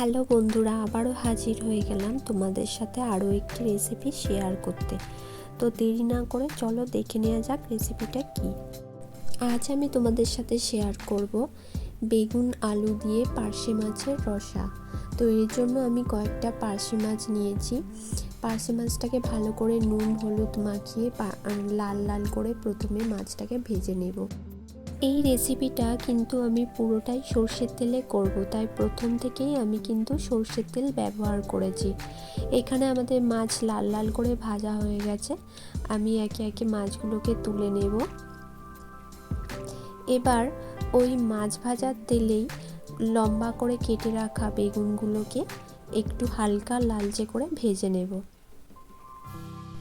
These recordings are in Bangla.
হ্যালো বন্ধুরা, আবারও হাজির হয়ে গেলাম তোমাদের সাথে আরও একটি রেসিপি শেয়ার করতে। তো দেরি না করে চলো দেখে নেওয়া যাক রেসিপিটা কি। আজ আমি তোমাদের সাথে শেয়ার করব বেগুন, আলু দিয়ে পার্শে মাছের রসা। তো এর জন্য আমি কয়েকটা পার্শে মাছ নিয়েছি। পার্শে মাছটাকে ভালো করে নুন, হলুদ মাখিয়ে লাল লাল করে প্রথমে মাছটাকে ভেজে নেব। এই রেসিপিটা কিন্তু আমি পুরোটাই সর্ষের তেলে করব। তাই প্রথম থেকেই আমি কিন্তু সর্ষের তেল ব্যবহার করেছি। এখানে আমাদের মাছ লাল লাল করে ভাজা হয়ে গেছে। আমি একে একে মাছগুলোকে তুলে নেব। এবার ওই মাছ ভাজার তেলেই লম্বা করে কেটে রাখা বেগুনগুলোকে একটু হালকা লালচে করে ভেজে নেব।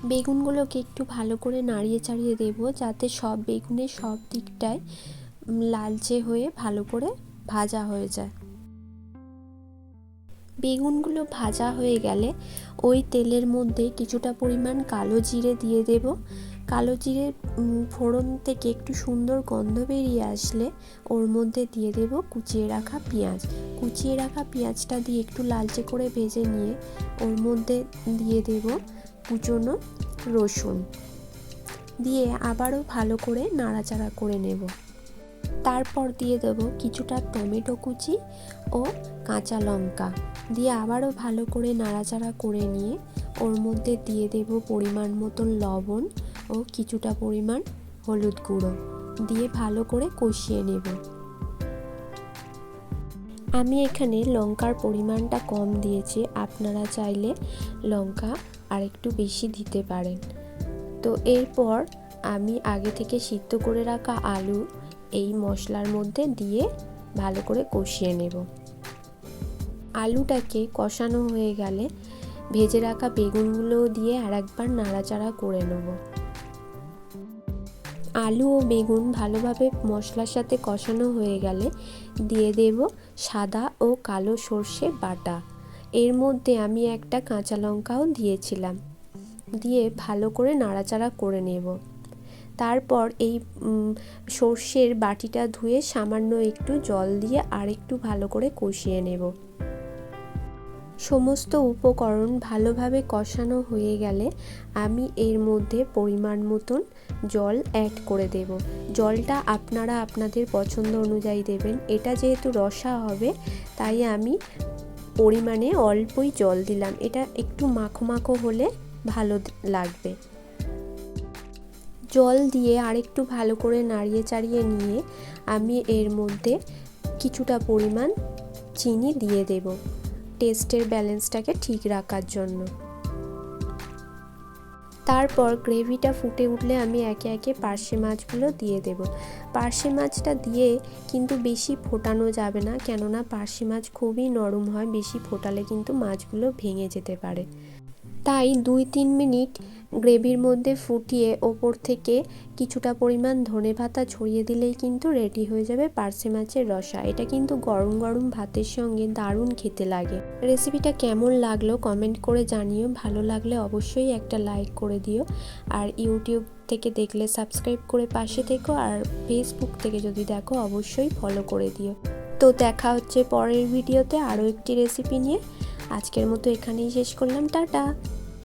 বেগুনগুলোকে একটু ভালো করে নাড়িয়ে চাড়িয়ে দেবো, যাতে সব বেগুনের সব দিকটায় লালচে হয়ে ভালো করে ভাজা হয়ে যায়। বেগুনগুলো ভাজা হয়ে গেলে ওই তেলের মধ্যে কিছুটা পরিমাণ কালো জিরে দিয়ে দেব। কালো জিরে ফোড়ন থেকে একটু সুন্দর গন্ধ বেরিয়ে আসলে ওর মধ্যে দিয়ে দেব কুচিয়ে রাখা পেঁয়াজ। কুচিয়ে রাখা পেঁয়াজটা দিয়ে একটু লালচে করে ভেজে নিয়ে ওর মধ্যে দিয়ে দেব কুচনো রসুন দিয়ে আবারও ভালো করে নাড়াচাড়া করে নেব। তারপর দিয়ে দেবো কিছুটা টমেটো কুচি ও কাঁচা লঙ্কা দিয়ে আবারও ভালো করে নাড়াচাড়া করে নিয়ে ওর মধ্যে দিয়ে দেব পরিমাণ মতন লবণ ও কিছুটা পরিমাণ হলুদ গুঁড়ো দিয়ে ভালো করে কষিয়ে নেব। আমি এখানে লঙ্কার পরিমাণটা কম দিয়েছি। আপনারা চাইলে লঙ্কা আর একটু বেশি দিতে পারেন। তো এরপর আমি আগে থেকে সিদ্ধ করে রাখা আলু এই মশলার মধ্যে দিয়ে ভালো করে কষিয়ে নেব। আলুটাকে কষানো হয়ে গেলে ভেজে রাখা বেগুনগুলো দিয়ে আর একবার নাড়াচাড়া করে নেব। আলু ও বেগুন ভালোভাবে মশলার সাথে কষানো হয়ে গেলে দিয়ে দেব সাদা ও কালো সর্ষে বাটা। এর মধ্যে আমি একটা কাঁচা লঙ্কাও দিয়েছিলাম। দিয়ে ভালো করে নাড়াচাড়া করে নেব। তারপর এই সর্ষের বাটিটা ধুয়ে সামান্য একটু জল দিয়ে আরেকটু ভালো করে কষিয়ে নেব। সমস্ত উপকরণ ভালোভাবে কষানো হয়ে গেলে আমি এর মধ্যে পরিমাণ মতন জল অ্যাড করে দেব। জলটা আপনারা আপনাদের পছন্দ অনুযায়ী দেবেন। এটা যেহেতু রসা হবে, তাই আমি পরিমাণে অল্পই জল দিলাম। এটা একটু মাখো মাখো হলে ভালো লাগবে। জল দিয়ে আরেকটু ভালো করে নাড়িয়ে চাড়িয়ে নিয়ে আমি এর মধ্যে কিছুটা পরিমাণ চিনি দিয়ে দেব। টেস্টের ব্যালেন্সটাকে ঠিক রাখার জন্য। তারপর গ্রেভিটা ফুটে উঠলে আমি একে একে পার্শে মাছগুলো দিয়ে দেব। পার্শে মাছটা দিয়ে কিন্তু বেশি ফোটানো যাবে না, কেননা পার্শে মাছ খুবই নরম হয়, বেশি ফোটালে কিন্তু মাছগুলো ভেঙে যেতে পারে। তাই দুই তিন মিনিট গ্রেভির মধ্যে ফুটিয়ে ওপর থেকে কিছুটা পরিমাণ ধনে পাতা ছড়িয়ে দিলেই কিন্তু রেডি হয়ে যাবে পার্সে মাছের রসা। এটা কিন্তু গরম গরম ভাতের সঙ্গে দারুণ খেতে লাগে। রেসিপিটা কেমন লাগল কমেন্ট করে জানিও। ভালো লাগলে অবশ্যই একটা লাইক করে দিও। আর ইউটিউব থেকে দেখলে সাবস্ক্রাইব করে পাশে থেকো আর ফেসবুক থেকে যদি দেখো অবশ্যই ফলো করে দিও। তো দেখা হচ্ছে পরের ভিডিওতে আরও একটি রেসিপি নিয়ে। আজকের মতো এখানেই শেষ করলাম। টাটা!